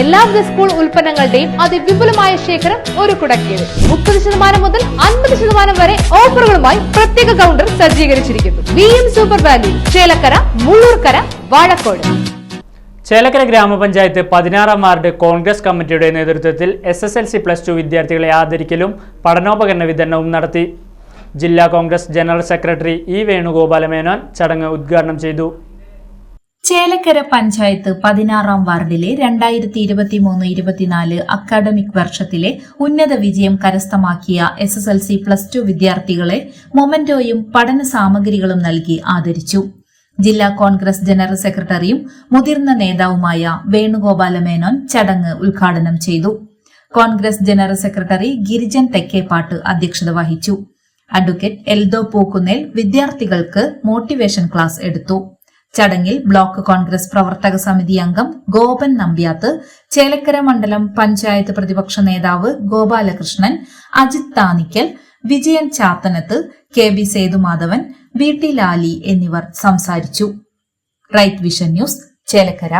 എല്ലാവിധ സ്കൂൾ ഉൽപ്പന്നങ്ങളുടെയും അതിവിപുലമായ ശേഖരം ഒരു കുടക്കീഴിൽ. മുപ്പത് ശതമാനം മുതൽ അൻപത് ശതമാനം വരെ ഓഫറുകളുമായി പ്രത്യേക കൗണ്ടർ സജ്ജീകരിച്ചിരിക്കുന്നു. V M Super Value Chelakkara Mullurkara Vazhakkode. Chelakkara ഗ്രാമപഞ്ചായത്ത് പതിനാറാം വാർഡ് കോൺഗ്രസ് കമ്മിറ്റിയുടെ നേതൃത്വത്തിൽ S S L C plus two വിദ്യാർത്ഥികളെ ആദരിക്കലും പഠനോപകരണ വിതരണവും നടത്തി. ജില്ലാ Congress general secretary E Venugopalamenon ചടങ്ങ് ഉദ്ഘാടനം ചെയ്തു. ചേലക്കര പഞ്ചായത്ത് പതിനാറാം വാർഡിലെ രണ്ടായിരത്തി ഇരുപത്തി മൂന്ന് ഇരുപത്തിനാല് അക്കാഡമിക് വർഷത്തിലെ ഉന്നത വിജയം കരസ്ഥമാക്കിയ S S L C plus two വിദ്യാർത്ഥികളെ മൊമന്റോയും പഠന സാമഗ്രികളും നൽകി ആദരിച്ചു. ജില്ലാ കോൺഗ്രസ് ജനറൽ സെക്രട്ടറിയും മുതിർന്ന നേതാവുമായ വേണുഗോപാല മേനോൻ ചടങ്ങ് ഉദ്ഘാടനം ചെയ്തു. Congress general secretary Girijan Thekkeppattu അധ്യക്ഷത വഹിച്ചു. അഡ്വക്കേറ്റ് എൽദോ പൂക്കുന്നേൽ വിദ്യാർത്ഥികൾക്ക് മോട്ടിവേഷൻ ക്ലാസ് എടുത്തു. ചടങ്ങിൽ ബ്ലോക്ക് കോൺഗ്രസ് പ്രവർത്തക സമിതി അംഗം ഗോപൻ നമ്പ്യാത്ത് ചേലക്കര മണ്ഡലം പഞ്ചായത്ത് പ്രതിപക്ഷ നേതാവ് Gopalakrishnan Ajith Thanikkal Vijayan Chathanath K B Sethumadhavan V T Lali എന്നിവർ സംസാരിച്ചു. Right Vision News Chelakkara.